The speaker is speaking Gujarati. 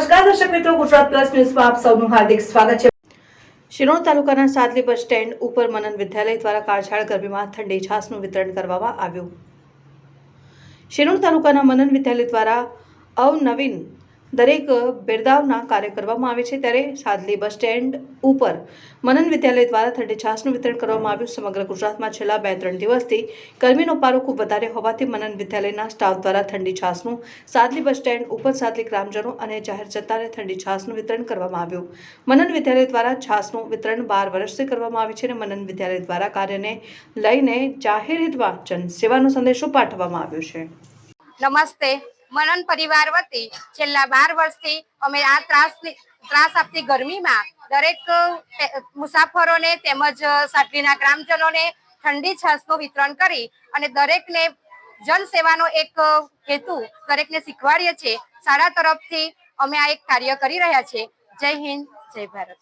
નમસ્કાર, દર્શક મિત્રો, ગુજરાત પ્લસ ન્યૂઝમાં આપ સૌનું હાર્દિક સ્વાગત છે. શિરોણ તાલુકાના સાદલી બસ સ્ટેન્ડ ઉપર મનન વિદ્યાલય દ્વારા કાળઝાળ ગરમીમાં ઠંડી છાસનું વિતરણ કરવામાં આવ્યું. શિરોણ તાલુકાના મનન વિદ્યાલય દ્વારા અવનવીન દરેક બિરદાવના કાર્ય કરવામાં આવે છે ત્યારે સાદલી બસ સ્ટેન્ડ ઉપર મનન વિદ્યાલય દ્વારા ઠંડી છાસનું વિતરણ કરવામાં આવ્યું. સમગ્ર ગુજરાતમાં છેલ્લા બે ત્રણ દિવસથી ગરમીનો પારો ખૂબ વધારે હોવાથી મનન વિદ્યાલયના સ્ટાફ દ્વારા ઠંડી છાસનું સાદલી બસ સ્ટેન્ડ ઉપર સાદલી ગ્રામજનો અને જાહેર જનતાને ઠંડી છાસનું વિતરણ કરવામાં આવ્યું. મનન વિદ્યાલય દ્વારા છાસનું વિતરણ બાર વર્ષથી કરવામાં આવે છે અને મનન વિદ્યાલય દ્વારા કાર્યને લઈને જાહેર હિતમાં જનસેવાનો સંદેશો પાઠવવામાં આવ્યો છે. નમસ્તે. મનન પરિવાર વતી છેલ્લા બાર વર્ષથી અમે આ ત્રાસની ત્રાસ આપતી ગરમીમાં દરેક મુસાફરોને તેમજ સાટલીના ગ્રામજનોને ઠંડી છાશનું વિતરણ કરી અને દરેકને જનસેવાનો એક હેતુ દરેકને શીખવાડીએ છીએ. શાળા તરફથી અમે આ એક કાર્ય કરી રહ્યા છીએ. જય હિન્દ, જય ભારત.